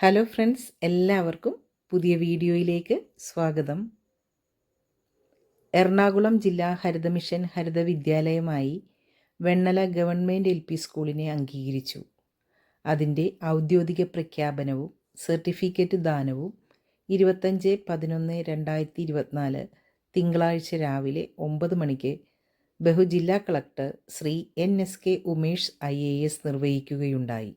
Hello friends എല്ലാവർക്കും പുതിയ വീഡിയോയിലേക്ക് സ്വാഗതം. എറണാകുളം ജില്ലാ ഹരിത മിഷൻ ഹരിത വിദ്യാലയമായി വെണ്ണല ഗവൺമെന്റ് എൽ പി സ്കൂളിനെ അംഗീകരിച്ചു. അതിന്റെ ഔദ്യോഗിക പ്രഖ്യാപനവും സർട്ടിഫിക്കറ്റ് ദാനവും ഇരുപത്തഞ്ച് പതിനൊന്ന് രണ്ടായിരത്തി ഇരുപത്തിനാല് തിങ്കളാഴ്ച രാവിലെ ഒമ്പത് മണിക്ക് ബഹുജില്ലാ collector Shri N S K Umesh I A S നിർവഹിക്കുകയുണ്ടായി.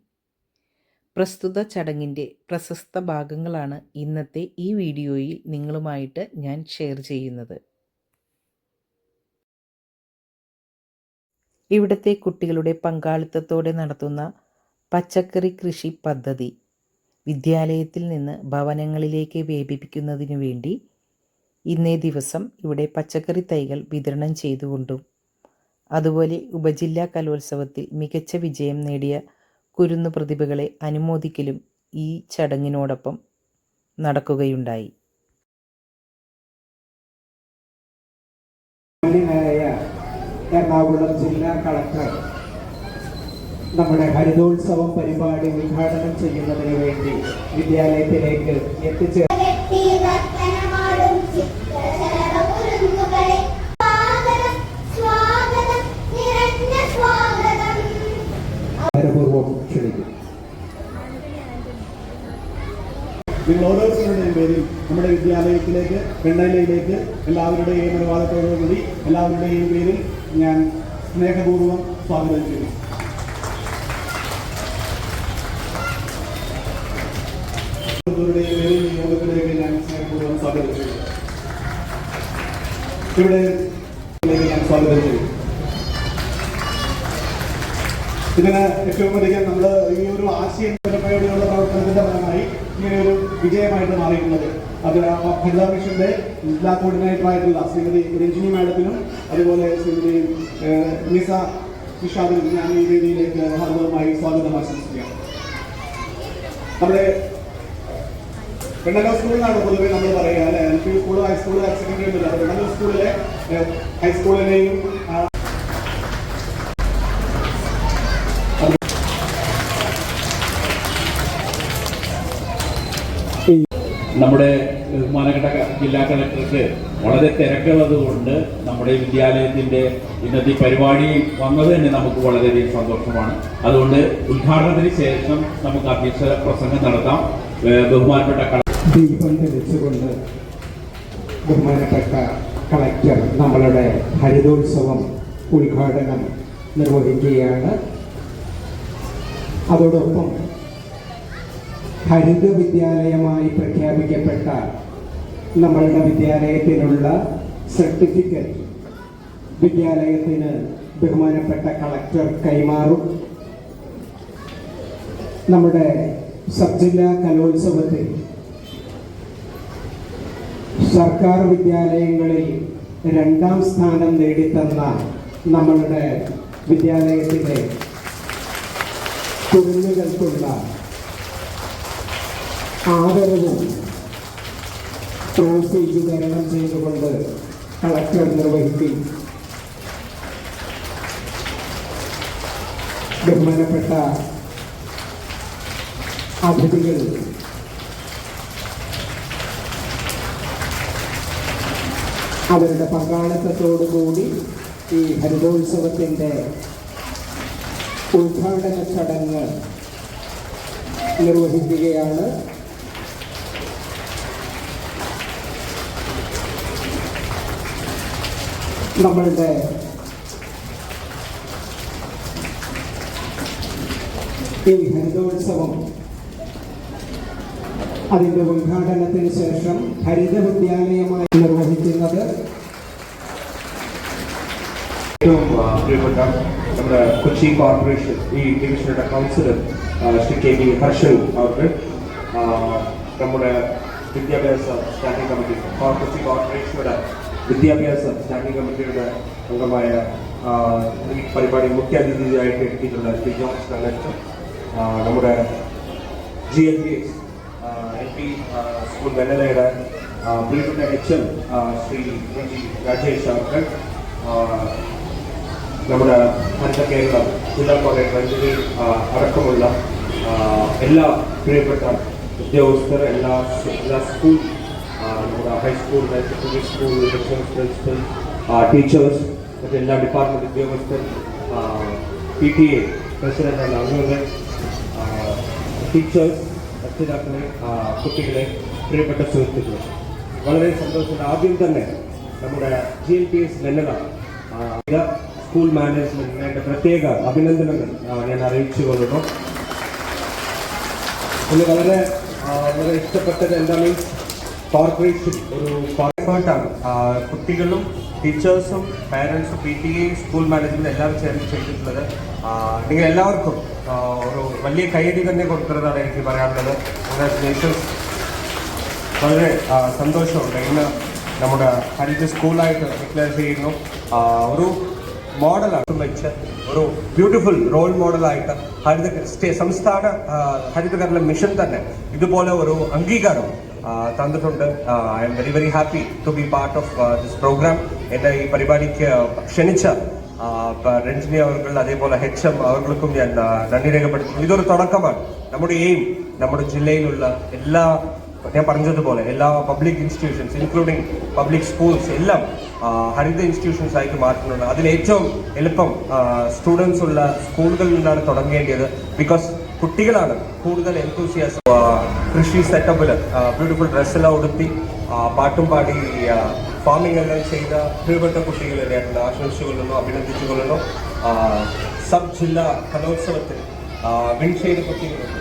പ്രസ്തുത ചടങ്ങിന്റെ പ്രശസ്ത ഭാഗങ്ങളാണ് ഇന്നത്തെ ഈ വീഡിയോയിൽ നിങ്ങളുമായിട്ട് ഞാൻ ഷെയർ ചെയ്യുന്നത്. ഇവിടുത്തെ കുട്ടികളുടെ പങ്കാളിത്തത്തോടെ നടത്തുന്ന പച്ചക്കറി കൃഷി പദ്ധതി വിദ്യാലയത്തിൽ നിന്ന് ഭവനങ്ങളിലേക്ക് വ്യാപിപ്പിക്കുന്നതിനു വേണ്ടി ഇന്നേ ദിവസം ഇവിടെ പച്ചക്കറി തൈകൾ വിതരണം ചെയ്തുകൊണ്ടും അതുപോലെ ഉപജില്ലാ കലോത്സവത്തിൽ മികച്ച വിജയം നേടിയ കുരുന്നു പ്രതിഭകളെ അനുമോദിക്കലും ഈ ചടങ്ങിനോടൊപ്പം നടക്കുകയുണ്ടായി. എറണാകുളം ജില്ലാ കളക്ടർ നമ്മുടെ ഹരിതോത്സവം പരിപാടി ഉദ്ഘാടനം ചെയ്യുന്നതിന് വേണ്ടി വിദ്യാലയത്തിലേക്ക് എത്തിച്ചേർന്നു. നിങ്ങൾ ഓരോരുത്തരുടെയും പേരിൽ നമ്മുടെ വിദ്യാലയത്തിലേക്ക് പെണ്ണയിലേക്ക് എല്ലാവരുടെയും അനുവാദത്തോടുകൂടി എല്ലാവരുടെയും പേരിൽ ഞാൻ സ്നേഹപൂർവം സ്വാഗതം ചെയ്യുന്നു. പേരിൽ ഞാൻ സ്വാഗതം ചെയ്യുന്നു. ഞാൻ സ്വാഗതം ചെയ്യുന്നു. ഇതിന് ഏറ്റവും അധികം നമ്മൾ ഈ ഒരു ആശയ പ്രവർത്തനത്തിന്റെ ഫലമായി ഇങ്ങനെ ഒരു വിജയമായിട്ട് മാറിയിട്ടുള്ളത്. അത് ആ ഹരിത മിഷന്റെ ജില്ലാ കോർഡിനേറ്റർ ആയിട്ടുള്ള ശ്രീമതി രഞ്ജിനി മാഡത്തിനും അതുപോലെ ശ്രീമതി നിസ നിഷാദിനും ഞാൻ ഈ വേദിയിലേക്ക് ഹാർദവമായി സ്വാഗതം ആശംസിക്കുകയാണ് നമ്മുടെ വെണ്ണലൂർ സ്കൂളിലാണ് പൊതുവെ നമ്മൾ പറയുക അല്ലെ? L school high school higher secondary ഉണ്ടല്ലോ വെണ്ണലൂർ സ്കൂളിലെ ഹൈസ്കൂളിനെയും നമ്മുടെ ബഹുമാനപ്പെട്ട ജില്ലാ കളക്ടർക്ക് വളരെ തിരക്കുള്ളത് നമ്മുടെ വിദ്യാലയത്തിന്റെ ഇന്നത്തെ പരിപാടി വന്നത് തന്നെ നമുക്ക് വളരെയധികം സന്തോഷമാണ്. അതുകൊണ്ട് ഉദ്ഘാടനത്തിന് ശേഷം നമുക്ക് അധ്യക്ഷ പ്രസംഗം നടത്താം. ബഹുമാനപ്പെട്ട കളക്ടർ തെളിച്ചുകൊണ്ട് ബഹുമാനപ്പെട്ട കളക്ടർ നമ്മളുടെ ഹരിതോത്സവം ഉദ്ഘാടനം നിർവഹിക്കുകയാണ്. അതോടൊപ്പം ഹരിത വിദ്യാലയമായി പ്രഖ്യാപിക്കപ്പെട്ട നമ്മളുടെ വിദ്യാലയത്തിനുള്ള സർട്ടിഫിക്കറ്റ് വിദ്യാലയത്തിന് ബഹുമാനപ്പെട്ട കളക്ടർ കൈമാറും. നമ്മുടെ സബ് ജില്ലാ കലോത്സവത്തിൽ സർക്കാർ വിദ്യാലയങ്ങളിൽ രണ്ടാം സ്ഥാനം നേടിത്തന്ന നമ്മളുടെ വിദ്യാലയത്തിലെ കുരുന്നുകൾക്കുള്ള ആദരവും ട്രോഫി വിതരണം ചെയ്തുകൊണ്ട് കളക്ടർ നിർവഹിക്കും. ബഹുമാനപ്പെട്ട അതിഥികൾ അവരുടെ പങ്കാളിത്തത്തോടുകൂടി ഈ ഹരിതോത്സവത്തിന്റെ ഉദ്ഘാടന ചടങ്ങ് നിർവഹിക്കുകയാണ് നമ്മളുടെ ഈ ഹരിതോത്സവം അതിന്റെ ഉദ്ഘാടനത്തിന് ശേഷം ഹരിത വിദ്യാലയമായി നിർവഹിക്കുന്നത് ഏറ്റവും ആ, പ്രിയപ്പെട്ട നമ്മുടെ കൊച്ചി കോർപ്പറേഷൻ ഈ ഡിവിഷനുടെ കൗൺസിലർ ആ, ശ്രീ കെ വി ഹർഷൽ അവർക്ക് ആ, നമ്മുടെ വിദ്യാഭ്യാസ സ്റ്റാൻഡിംഗ് കമ്മിറ്റി കോ- കൊച്ചി കോർപ്പറേഷനുടെ വിദ്യാഭ്യാസ സ്റ്റാൻഡിംഗ് കമ്മിറ്റിയുടെ അംഗമായ ഈ പരിപാടി മുഖ്യ അതിഥിയായിട്ട് എത്തിയിട്ടുള്ള ശ്രീ ജോൺസ് കലക്ടർ നമ്മുടെ G L P S L P school വെന്നലയുടെ ആ, പ്രിയപ്പെട്ട എച്ച് എൽ ശ്രീ രാജേഷ് അവർക്ക് നമ്മുടെ ഹരിത കേരളം ജില്ലാ കോളേജ് രഞ്ജനി അടക്കമുള്ള എല്ലാ പ്രിയപ്പെട്ട ഉദ്യോഗസ്ഥർ എല്ലാ എല്ലാ സ്കൂൾ നമ്മുടെ high school higher secondary school principal teachers മറ്റെല്ലാ ഡിപ്പാർട്ട്മെന്റ് ഉദ്യോഗസ്ഥർ പി ടി എ പ്രസിഡന്റ് എന്ന അംഗങ്ങൾ ടീച്ചേഴ്സ് രക്ഷിതാക്കളെ കുട്ടികളെ പ്രിയപ്പെട്ട സുഹൃത്തുക്കളെ. വളരെ സന്തോഷമുണ്ട് ആദ്യം തന്നെ നമ്മുടെ G L P S Vennala school മാനേജ്മെന്റിന് എന്റെ പ്രത്യേക അഭിനന്ദനങ്ങൾ ഞാൻ അറിയിച്ചു കൊള്ളുന്നു. വളരെ വളരെ ഇഷ്ടപ്പെട്ടത് എന്താ കോർപ്പറേഷൻ ഒരു കോർപ്പറേറ്റാണ് കുട്ടികളും ടീച്ചേഴ്സും പാരൻസും P T A school management എല്ലാവരും ചേർന്ന് ചെയ്തിട്ടുള്ളത്. നിങ്ങൾ എല്ലാവർക്കും ഒരു വലിയ കൈയടി തന്നെ കൊടുക്കുന്നതാണ് എനിക്ക് പറയാനുള്ളത്. കൺഗ്രാറ്റുലേഷൻസ് വളരെ സന്തോഷമുണ്ട്. ഇന്ന് നമ്മുടെ ഹരിത സ്കൂളായിട്ട് ഡിക്ലെയർ ചെയ്യുന്നു. ഒരു മോഡലാണ് വെച്ച് ഒരു ബ്യൂട്ടിഫുൾ റോൾ മോഡലായിട്ട് ഹരിത സംസ്ഥാന ഹരിതകരണ മിഷൻ തന്നെ ഇതുപോലെ ഒരു അംഗീകാരം തന്നിട്ടുണ്ട്. I am very very happy to be part of this programme എന്നെ ഈ പരിപാടിക്ക് ക്ഷണിച്ച രഞ്ജിനി അവർകൾ അതേപോലെ ഹെച്ച് എം അവർക്കും ഞാൻ നന്ദി രേഖപ്പെടുത്തുന്നു. ഇതൊരു തുടക്കമാണ്. നമ്മുടെ എയിം നമ്മുടെ ജില്ലയിലുള്ള എല്ലാ ഞാൻ പറഞ്ഞതുപോലെ എല്ലാ public institutions including public schools എല്ലാം ഹരിത ഇൻസ്റ്റിറ്റ്യൂഷൻസ് ആയിട്ട് മാറ്റുന്നുണ്ട് അതിൽ ഏറ്റവും എളുപ്പം സ്റ്റുഡൻസ് ഉള്ള സ്കൂളുകളിൽ നിന്നാണ് തുടങ്ങേണ്ടത്. ബിക്കോസ് കുട്ടികളാണ് കൂടുതൽ എൻതൂസിയാസ് കൃഷി സെറ്റപ്പിൽ ബ്യൂട്ടിഫുൾ ഡ്രസ്സെല്ലാം ഉടുത്തി പാട്ടും പാടി ഫാമിംഗ് എല്ലാം ചെയ്ത പ്രിയപ്പെട്ട കുട്ടികളെ ഞാൻ ആശംസിച്ചുകൊള്ളുന്നു അഭിനന്ദിച്ചുകൊള്ളുന്നു സബ് ജില്ലാ കലോത്സവത്തിൽ ചെയ്ത കുട്ടികളുണ്ട്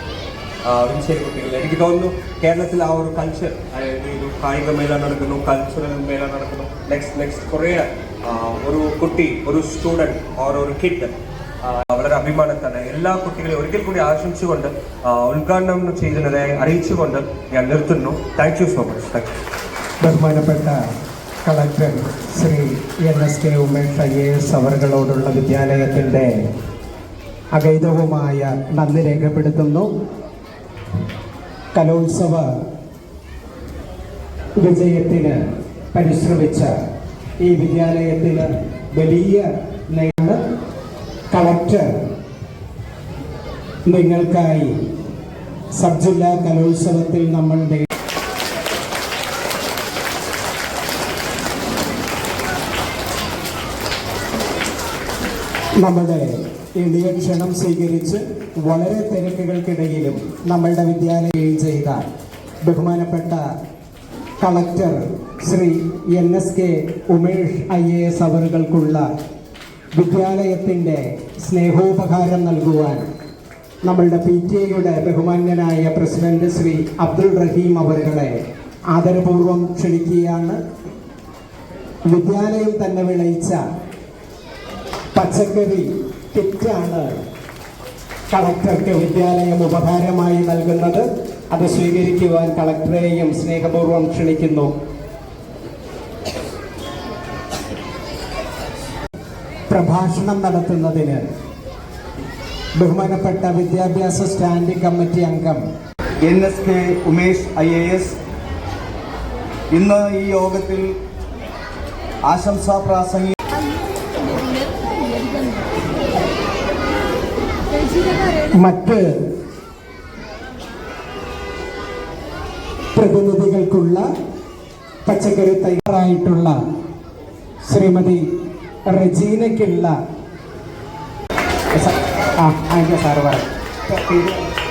വിൻശേരി കുട്ടികൾ എനിക്ക് തോന്നുന്നു കേരളത്തിൽ ആ ഒരു കൾച്ചർ ഒരു കായിക മേള നടക്കുന്നു കൾച്ചറൽ മേള നടക്കുന്നു. നെക്സ്റ്റ് നെക്സ്റ്റ് കുറേ ഒരു കുട്ടി ഒരു സ്റ്റുഡന്റ് ഓർ ഒരു കിഡ് വളരെ അഭിമാനത്താണ് എല്ലാ കുട്ടികളെയും ഒരിക്കൽ കൂടി ആശംസിച്ചുകൊണ്ട് ഉദ്ഘാടനം ചെയ്തതിനെ അറിയിച്ചുകൊണ്ട് ഞാൻ നിർത്തുന്നു. Thank you so much thank you ബഹുമാനപ്പെട്ട collector Shri N S K Umesh I A S അവറുകളോടുള്ള വിദ്യാലയത്തിന്റെ അഗൈതവുമായ നന്ദി രേഖപ്പെടുത്തുന്നു. കലോത്സവ വിജയത്തിന് പരിശ്രമിച്ച ഈ വിദ്യാലയത്തിന് വലിയ നേട്ട കളക്ടർ നിങ്ങൾക്കായി സബ് ജില്ലാ കലോത്സവത്തിൽ നമ്മളുടെ നമ്മുടെ എളിയ ക്ഷണം സ്വീകരിച്ച് വളരെ തിരക്കുകൾക്കിടയിലും നമ്മളുടെ വിദ്യാലയം ചെയ്ത ബഹുമാനപ്പെട്ട collector Shri N S K Umesh I A S അവറുകൾക്കുള്ള വിദ്യാലയത്തിന്റെ സ്നേഹോപകാരം നൽകുവാൻ നമ്മളുടെ പി ടി എയുടെ ബഹുമാന്യനായ പ്രസിഡന്റ് ശ്രീ അബ്ദുൾ റഹീം അവരുടെ ആദരപൂർവം ക്ഷണിക്കുകയാണ്. വിദ്യാലയം തന്നെ വിളയിച്ച പച്ചക്കറി കിറ്റാണ് കളക്ടർക്ക് വിദ്യാലയം ഉപഹാരമായി നൽകുന്നത്. അത് സ്വീകരിക്കുവാൻ കളക്ടറെയും സ്നേഹപൂർവം ക്ഷണിക്കുന്നു. പ്രഭാഷണം നടത്തുന്നതിന് ബഹുമാനപ്പെട്ട വിദ്യാഭ്യാസ സ്റ്റാൻഡിംഗ് കമ്മിറ്റി അംഗം N S K Umesh I A S. ഇന്ന് ഈ യോഗത്തിൽ ആശംസാ പ്രാസംഗി മറ്റ് പ്രതിനിധികൾക്കുള്ള പച്ചക്കറി തയ്യാറായിട്ടുള്ള ശ്രീമതി റജീനയ്ക്കുള്ള ആ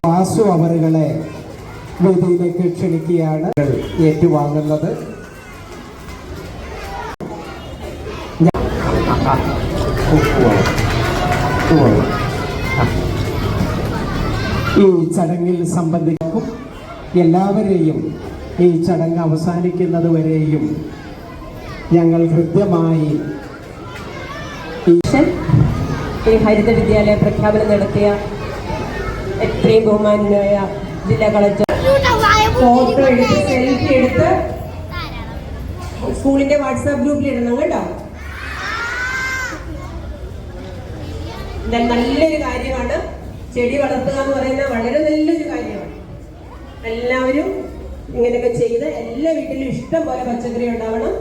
വാസു അവറുകളെ വേദിയിലേക്ക് ക്ഷണിക്കുകയാണ് ഏറ്റുവാങ്ങുന്നത്. ഈ ചടങ്ങിൽ സംബന്ധിക്കും എല്ലാവരെയും ഈ ചടങ്ങ് അവസാനിക്കുന്നത് വരെയും ഞങ്ങൾ ഹൃദ്യമായി മിഷൻ ഈ ഹരിത വിദ്യാലയ പ്രഖ്യാപനം നടത്തിയ എത്രയും ബഹുമാനായ ജില്ലാ കളക്ടർ ഫോട്ടോ എടുത്ത് സെൽഫി എടുത്ത് സ്കൂളിന്റെ വാട്സാപ്പ് ഗ്രൂപ്പിൽ ഇടണം കേട്ടോ. നല്ലൊരു കാര്യമാണ്. ചെടി വളർത്തുക എന്ന് പറയുന്നത് വളരെ നല്ലൊരു കാര്യമാണ്. എല്ലാവരും ഇങ്ങനെയൊക്കെ ചെയ്ത് എല്ലാ വീട്ടിലും ഇഷ്ടം പോലെ പച്ചക്കറി ഉണ്ടാവണം.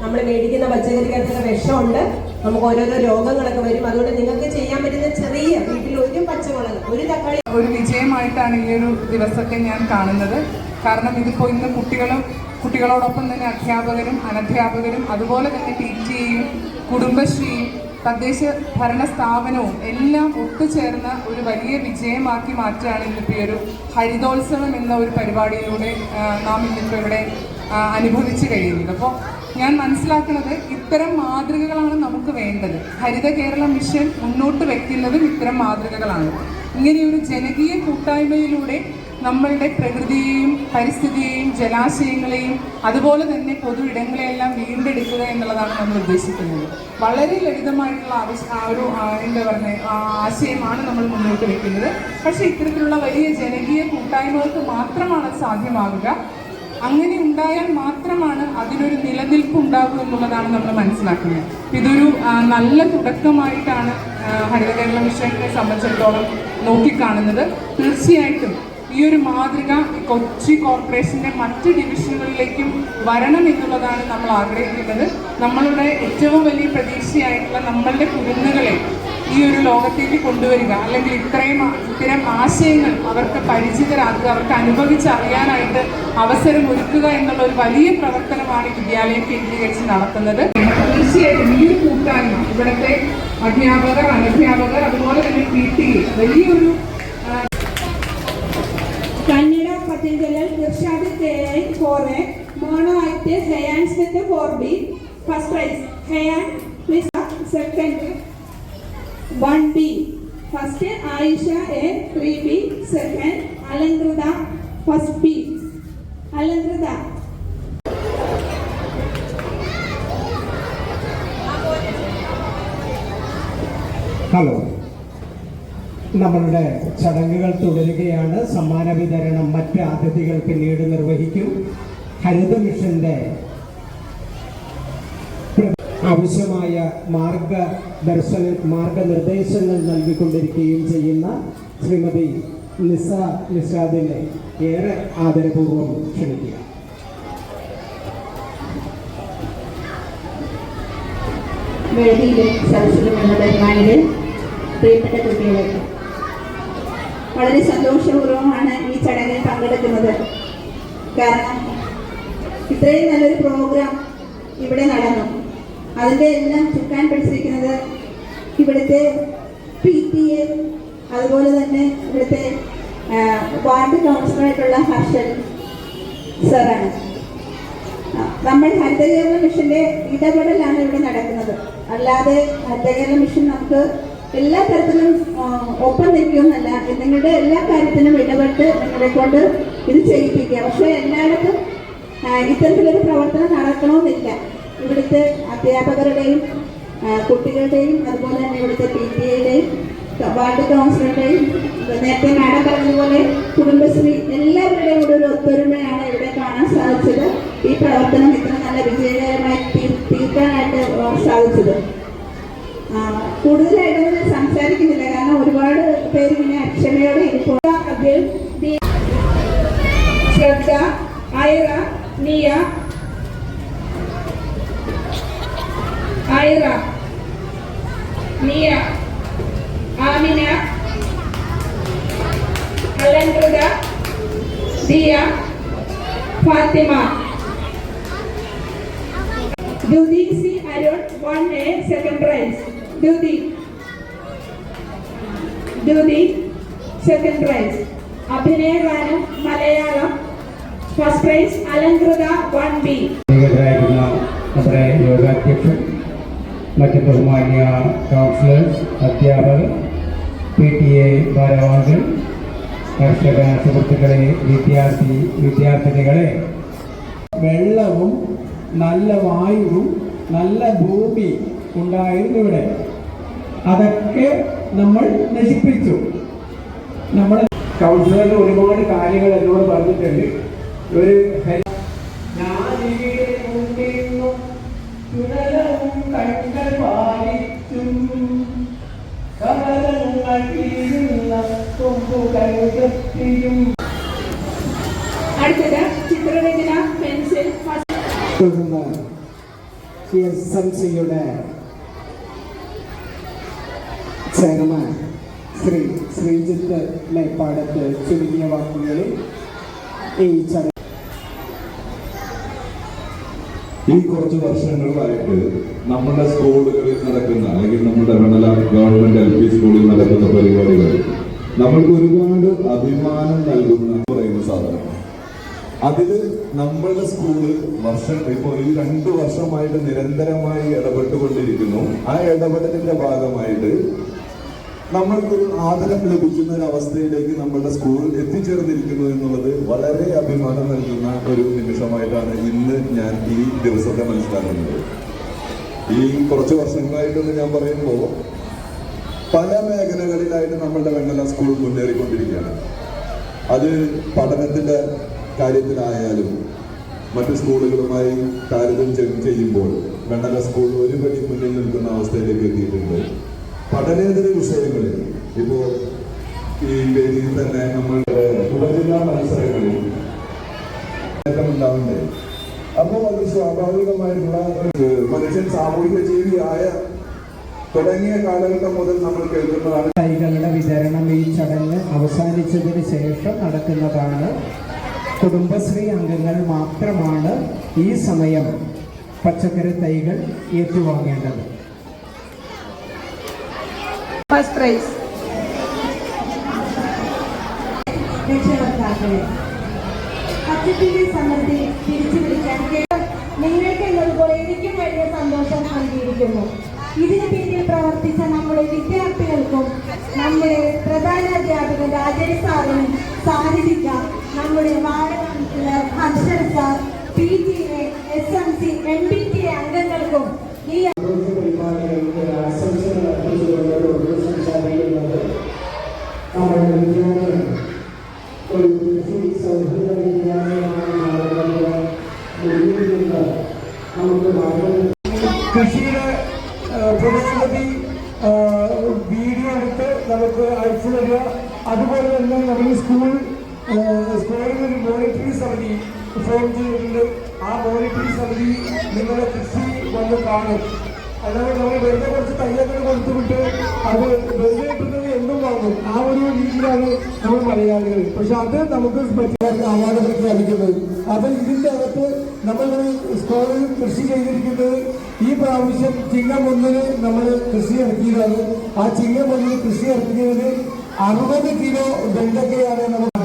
നമ്മൾ മേടിക്കുന്ന പച്ചക്കറിക്കകത്തൊക്കെ വിഷമുണ്ട്. നമുക്ക് ഓരോരോ രോഗങ്ങളൊക്കെ വരും. അതുകൊണ്ട് നിങ്ങൾക്ക് ചെയ്യാൻ പറ്റുന്ന ചെറിയ വീട്ടിൽ ഒരു പച്ചമുളക് ഒരു തക്കാളി. ഒരു വിജയമായിട്ടാണ് ഈ ഒരു ദിവസത്തെ ഞാൻ കാണുന്നത്. കാരണം ഇതിപ്പോ ഇന്ന് കുട്ടികളും കുട്ടികളോടൊപ്പം തന്നെ അധ്യാപകരും അനധ്യാപകരും അതുപോലെ തന്നെ പി ടി എയും കുടുംബശ്രീയും തദ്ദേശ ഭരണ സ്ഥാപനവും എല്ലാം ഒത്തുചേർന്ന ഒരു വലിയ വിജയമാക്കി മാറ്റുകയാണ് ഇന്നിപ്പോൾ ഈ ഒരു ഹരിതോത്സവം എന്ന ഒരു പരിപാടിയിലൂടെ നാം ഇന്നിപ്പോൾ ഇവിടെ അനുഭവിച്ചു കഴിയുന്നത്. അപ്പോൾ ഞാൻ മനസ്സിലാക്കുന്നത് ഇത്തരം മാതൃകകളാണ് നമുക്ക് വേണ്ടത്. ഹരിത കേരള മിഷൻ മുന്നോട്ട് വെക്കുന്നതും ഇത്തരം മാതൃകകളാണ്. ഇങ്ങനെയൊരു ജനകീയ കൂട്ടായ്മയിലൂടെ നമ്മളുടെ പ്രകൃതിയെയും പരിസ്ഥിതിയെയും ജലാശയങ്ങളെയും അതുപോലെ തന്നെ പൊതു ഇടങ്ങളെയെല്ലാം വീണ്ടെടുക്കുക എന്നുള്ളതാണ് നമ്മൾ ഉദ്ദേശിക്കുന്നത്. വളരെ ലളിതമായിട്ടുള്ള ആവശ്യ ഒരു എന്താ പറഞ്ഞ ആശയമാണ് നമ്മൾ മുന്നോട്ട് വെക്കുന്നത്. പക്ഷേ ഇത്തരത്തിലുള്ള വലിയ ജനകീയ കൂട്ടായ്മകൾക്ക് മാത്രമാണ് സാധ്യമാകുക. അങ്ങനെ ഉണ്ടായാൽ മാത്രമാണ് അതിനൊരു നിലനിൽപ്പ് ഉണ്ടാകുക എന്നുള്ളതാണ് നമ്മൾ മനസ്സിലാക്കുന്നത്. ഇതൊരു നല്ല തുടക്കമായിട്ടാണ് ഹരിത കേരള മിഷനെ സംബന്ധിച്ചിടത്തോളം നോക്കിക്കാണുന്നത്. തീർച്ചയായിട്ടും ഈ ഒരു മാതൃക കൊച്ചി കോർപ്പറേഷന്റെ മറ്റ് ഡിവിഷനുകളിലേക്കും വരണം എന്നുള്ളതാണ് നമ്മൾ ആഗ്രഹിക്കുന്നത്. നമ്മളുടെ ഏറ്റവും വലിയ പ്രതീക്ഷയായിട്ടുള്ള നമ്മളുടെ കുരുന്നുകളെ ഈ ഒരു ലോകത്തേക്ക് കൊണ്ടുവരിക. അല്ലെങ്കിൽ ഇത്രയും ഇത്തരം ആശയങ്ങൾ അവർക്ക് പരിചിതരാക്കുക അവർക്ക് അനുഭവിച്ചറിയാനായിട്ട് അവസരം ഒരുക്കുക എന്നുള്ള ഒരു വലിയ പ്രവർത്തനമാണ് വിദ്യാലയം കേന്ദ്രീകരിച്ച് നടത്തുന്നത്. തീർച്ചയായിട്ടും ഈ ഒരു കൂട്ടായ്മ ഇവിടുത്തെ അധ്യാപകർ അനധ്യാപകർ അതുപോലെ തന്നെ പി ടി വലിയൊരു Kannada K I four B first prize. Please second. One B first Ayisha A three B second Alankrita first B Alankrita hello നമ്മളുടെ ചടങ്ങുകൾ തുടരുകയാണ്. സമ്മാന വിതരണം മറ്റ് അതിഥികൾ പിന്നീട് നിർവഹിക്കും. ഹരിത മിഷന്റെ ആവശ്യമായ മാർഗദർശന മാർഗനിർദ്ദേശങ്ങൾ നൽകിക്കൊണ്ടിരിക്കുകയും ചെയ്യുന്ന ശ്രീമതി നിസ നിഷാദിനെ ഏറെ ആദരപൂർവം ക്ഷണിക്കുക. വളരെ സന്തോഷപൂർവമാണ് ഈ ചടങ്ങിൽ പങ്കെടുക്കുന്നത്. കാരണം ഇത്രയും നല്ലൊരു പ്രോഗ്രാം ഇവിടെ നടന്നു. അതിന്റെ എല്ലാം ചുക്കാൻ പിടിച്ചിരിക്കുന്നത് ഇവിടുത്തെ പി ടി എ അതുപോലെ തന്നെ ഇവിടുത്തെ വാർഡ് കൗൺസിലറായിട്ടുള്ള ഹർഷൻ സാറാണ്. നമ്മൾ ഹരിതകേരള മിഷന്റെ ഇടപെടലാണ് ഇവിടെ നടക്കുന്നത്. അല്ലാതെ ഹരിതകേരള മിഷൻ നമുക്ക് എല്ലാ തരത്തിലും ഒപ്പം നിൽക്കുമെന്നല്ല. നിങ്ങളുടെ എല്ലാ കാര്യത്തിനും ഇടപെട്ട് നിങ്ങളെ കൊണ്ട് ഇത് ചെയ്യിപ്പിക്കുക. പക്ഷേ എല്ലായിടത്തും ഇത്തരത്തിലൊരു പ്രവർത്തനം നടക്കണമെന്നില്ല. ഇവിടുത്തെ അധ്യാപകരുടെയും കുട്ടികളുടെയും അതുപോലെ തന്നെ ഇവിടുത്തെ പി ടി എയുടെയും വാർഡ് കൗൺസിലറുടെയും നേരത്തെ മാഡം പറഞ്ഞതുപോലെ കുടുംബശ്രീ എല്ലാവരുടെയും കൂടെ ഒരു ഒത്തൊരുമയാണ് ഇവിടെ കാണാൻ സാധിച്ചത്. ഈ പ്രവർത്തനം ഇത്ര നല്ല വിജയകരമായി തീർ- തീർക്കാനായിട്ട് സാധിച്ചത്. കൂടുതലായിട്ടൊന്നും സംസാരിക്കുന്നില്ല. കാരണം ഒരുപാട് പേര് ഇങ്ങനെ അക്ഷമയോടെ ഇരിപ്പോൾ Malayalam. First prize Alankrita one B നമ്മുടെ യോഗാധ്യക്ഷൻ മറ്റ് ബഹുമാന്യ കൗൺസിലേഴ്സ് അധ്യാപകർ പി ടി എ ഭാരവാഹികൾ കർഷക സുഹൃത്തുക്കളെ വിദ്യാർത്ഥി വിദ്യാർത്ഥിനികളെ വെള്ളവും നല്ല വായുവും നല്ല ഭൂമി ഉണ്ടായിരുന്നു ഇവിടെ. അതൊക്കെ നമ്മൾ നശിപ്പിച്ചു. നമ്മൾ കൗൺസിലർ ഒരുപാട് കാര്യങ്ങൾ എന്നോട് പറഞ്ഞിട്ടുണ്ട്. ഒരു അടുത്തത് ചിത്രരചന പെൻസിൽ ഫസ്റ്റ് എസ് എം സിയുടെ ഈ കുറച്ച് വർഷങ്ങളിലായിട്ട് നമ്മുടെ സ്കൂളുകളിൽ നടക്കുന്ന അല്ലെങ്കിൽ നമ്മുടെ മണ്ഡല ഗവൺമെന്റ് എൽ പി സ്കൂളിൽ നടക്കുന്ന പരിപാടികൾ നമ്മൾക്ക് ഒരുപാട് അഭിമാനം നൽകുന്ന പറയുന്ന സാധനം അതിൽ നമ്മളുടെ സ്കൂൾ വർഷം ഇപ്പോൾ ഈ രണ്ടു വർഷമായിട്ട് നിരന്തരമായി ഇടപെട്ടുകൊണ്ടിരിക്കുന്നു. ആ ഇടപെടലിന്റെ ഭാഗമായിട്ട് നമ്മൾക്കൊരു ആദരം ലഭിക്കുന്ന ഒരു അവസ്ഥയിലേക്ക് നമ്മളുടെ സ്കൂൾ എത്തിച്ചേർന്നിരിക്കുന്നു എന്നുള്ളത് വളരെ അഭിമാനം നൽകുന്ന ഒരു നിമിഷമായിട്ടാണ് ഇന്ന് ഞാൻ ഈ ദിവസത്തെ മനസ്സിലാക്കുന്നത്. ഈ കുറച്ച് വർഷങ്ങളായിട്ടെന്ന് ഞാൻ പറയുമ്പോൾ പല മേഖലകളിലായിട്ട് നമ്മളുടെ വെണ്ണല സ്കൂൾ മുന്നേറിക്കൊണ്ടിരിക്കുകയാണ്. അത് പഠനത്തിന്റെ കാര്യത്തിലായാലും മറ്റ് സ്കൂളുകളുമായി താരതമ്യം ചെയ്യുമ്പോൾ വെണ്ണല സ്കൂൾ ഒരു പടി മുന്നിൽ നിൽക്കുന്ന അവസ്ഥയിലേക്ക് എത്തിയിട്ടുണ്ട്. പഠനേതര വിഷയങ്ങളിൽ ഇപ്പോ ഈ വേദിയിൽ തന്നെ നമ്മളുടെ ഉപജില്ലാ മത്സരങ്ങളിൽ ഉണ്ടാവുന്നത് അപ്പോൾ അത് സ്വാഭാവികമായിട്ടുള്ള മനുഷ്യൻ സാമൂഹിക ജീവിയായ തുടങ്ങിയ കാലഘട്ടം മുതൽ നമ്മൾ കേൾക്കുന്നതാണ്. കൈകളുടെ വിതരണം ഈ ചടങ്ങ് അവസാനിച്ചതിന് ശേഷം നടക്കുന്നതാണ്. കുടുംബശ്രീ അംഗങ്ങൾ മാത്രമാണ് ഈ സമയം പച്ചക്കറി തൈകൾ ഏറ്റുവാങ്ങേണ്ടത്. ഫസ്റ്റ് പ്രൈസ് രക്ഷകർത്താക്കളെ അച്ഛത്തിന്റെ സമൃദ്ധി തിരിച്ചു പിടിക്കാൻ നിങ്ങൾക്ക് എന്നതുപോലെ എനിക്കും വലിയ സന്തോഷം നൽകിയിരിക്കുന്നു. ഇതിനു പിന്നിൽ പ്രവർത്തിച്ച നമ്മുടെ വിദ്യാർത്ഥികൾക്കും നമ്മുടെ പ്രധാന രാജേഷ് സാറിനും സാരിക നമ്മുടെ ward councillor sir P T A S M C M P T A അംഗങ്ങൾക്കും നമ്മൾ സ്കൂൾ സ്കൂളിൽ ഒരു മോണിറ്ററി സമിതി ഫോം ചെയ്തിട്ടുണ്ട്. ആ മോണിറ്ററി സമിതി നിങ്ങളെ കൃഷി വന്ന് കാണും. അല്ലാതെ നമ്മൾ വെറുതെ കുറച്ച് തയ്യങ്ങൾ കൊടുത്തുവിട്ട് അത് വെറുതെ കിട്ടുന്നത് എന്നും വാങ്ങും. ആ ഒരു രീതിയിലാണ് നമ്മൾ മലയാളികൾ പക്ഷെ അത് നമുക്ക് അവാർഡ് പ്രഖ്യാപിക്കുന്നത് അപ്പൊ ഇതിന്റെ അകത്ത് നമ്മൾ സ്കൂളിൽ കൃഷി ചെയ്തിരിക്കുന്നത് ഈ പ്രാവശ്യം ചിങ്ങം ഒന്നിന് നമ്മൾ കൃഷി ഇറക്കിയതാണ്. ആ ചിങ്ങം ഒന്നിന് കൃഷി ഇറക്കിയതിന് അറുപത് കിലോ വെണ്ടക്കയാണ് നമ്മൾ